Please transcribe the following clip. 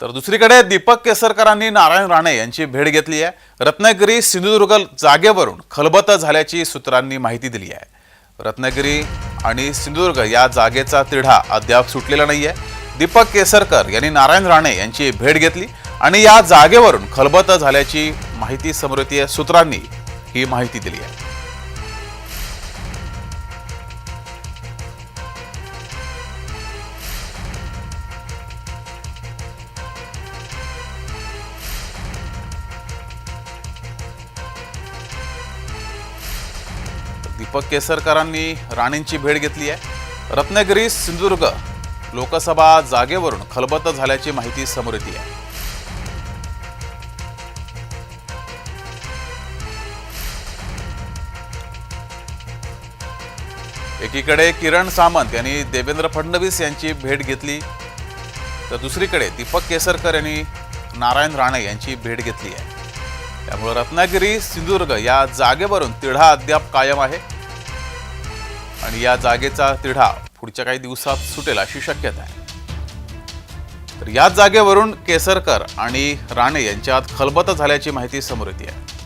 तर दुसरीकडे दीपक केसरकरांनी नारायण राणे यांची भेट घेतली आहे. रत्नागिरी सिंधुदुर्ग जागेवरून खलबत झाल्याची सूत्रांनी माहिती दिली आहे. रत्नागिरी आणि सिंधुदुर्ग या जागेचा तिढा अद्याप सुटलेला नाही आहे दीपक केसरकर यांनी नारायण राणे यांची भेट घेतली आणि या जागेवरून खलबत झाल्याची माहिती समोर येते सूत्रांनी ही माहिती दिली आहे. दीपक केसरकरांनी राणेंची भेट घेतली आहे. रत्नागिरी सिंधुदुर्ग लोकसभा जागेवरून खलबत झाल्याची माहिती समोर येते. आहे एकीकडे किरण सामंत यांनी देवेंद्र फडणवीस यांची भेट घेतली. तर दुसरीकडे दीपक केसरकर यांनी नारायण राणे यांची भेट घेतली आहे. त्यामुळे रत्नागिरी सिंधुदुर्ग या जागेवरून तिढा अद्याप कायम आहे. आणि या जागेचा तिढा पुढच्या काही दिवसात सुटेल अशी शक्यता आहे. तर याच जागेवरून केसरकर आणि राणे यांच्यात खलबत झाल्याची माहिती समोर येते आहे.